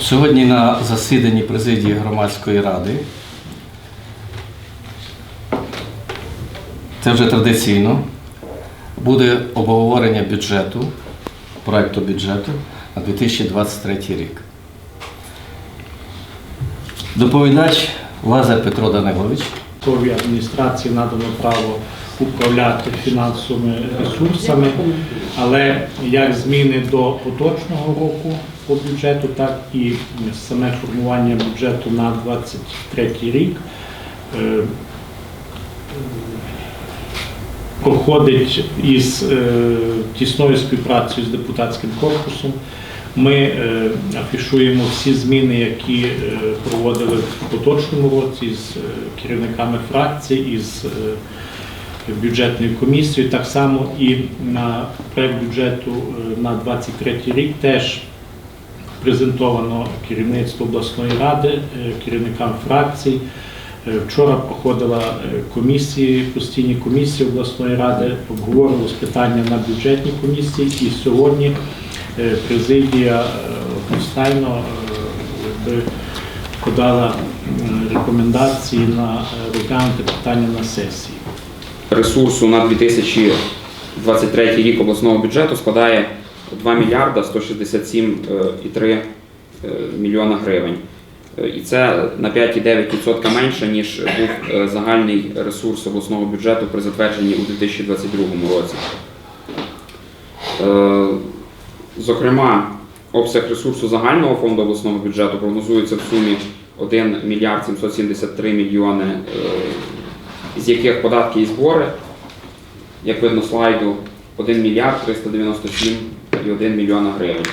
Сьогодні на засіданні президії громадської ради це вже традиційно буде обговорення бюджету, проекту бюджету на 2023 рік. Доповідач Лазар Петро Данилович. Військовій адміністрації надано право управляти фінансовими ресурсами, але як зміни до поточного року по бюджету, так і саме формування бюджету на 2023 рік е, проходить із е, тісною співпрацею з депутатським корпусом. Ми е, афішуємо всі зміни, які е, проводили в поточному році з е, керівниками фракцій, із бюджетною комісією. Так само і на проект бюджету на 23 рік теж презентовано керівництво обласної ради, керівникам фракцій. Вчора проходила комісії, постійні комісії обласної ради, обговорювалось питання на бюджетній комісії, і сьогодні президія е, одностайно е, подала рекомендації на е, розглянути питання на сесії. ресурсу на 2023 рік обласного бюджету складає 2 мільярда 167,3 е, мільйона гривень. Е, І це на 5,9% менше, ніж був е, загальний ресурс обласного бюджету при затвердженні у 2022 році. Зокрема, обсяг ресурсу загального фонду обласного бюджету прогнозується в сумі 1 мільярд 773 мільйони, е, з яких податки і збори, як видно слайду, 1 мільярд 397,1 мільйона гривень.